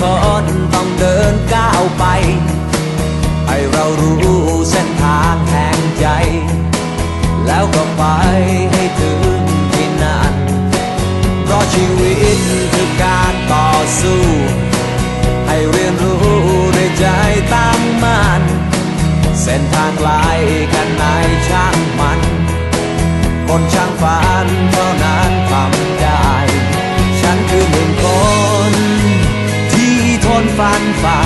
คนหนึ่งคนต้องเดินก้าวไป ให้เรารู้เส้นทางแห่งใจ แล้วก็ไปให้ถึงที่นั่นเพราะชีวิตคือการต่อสู้ ให้เรียนรู้ด้วยใจตั้งมั่นเส้นทางไกลแค่ไหนช่างมัน คนช่างฝันเท่านั้นทำได้ฉัน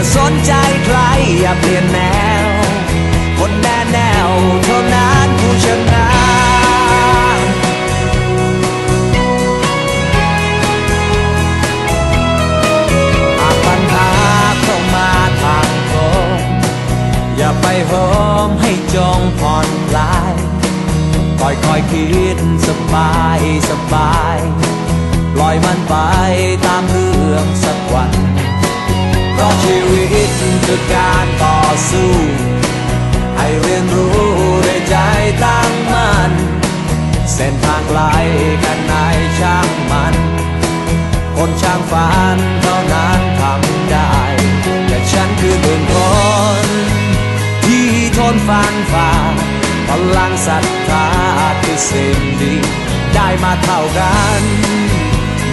อย่าสนใจใครอย่าเปลี่ยนแนว คนแน่แนวเท่านั้นผู้ชนะหากปัญหาเข้ามาทางตรงอย่าไปโหมให้จงผ่อนคลายค่อยค่อยคิดสบายสบาย ปล่อยมันไปตามเรื่องสักวัน ราะชีวิตคือการต่อสู้ ให้เรียนรู้ด้วยใจตั้งมั่น เส้นทางไกลกันไหนช่างมัน คนช่างฝันเท่านั้นทำได้ แต่ฉันคือหนึ่งคน ที่ทนฟันฝ่าพลังศรัทธาคือสิ่งดี ได้มาเท่ากัน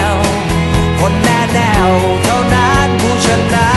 ว คนแน่แน่วเท่านั้นผู้ชนะ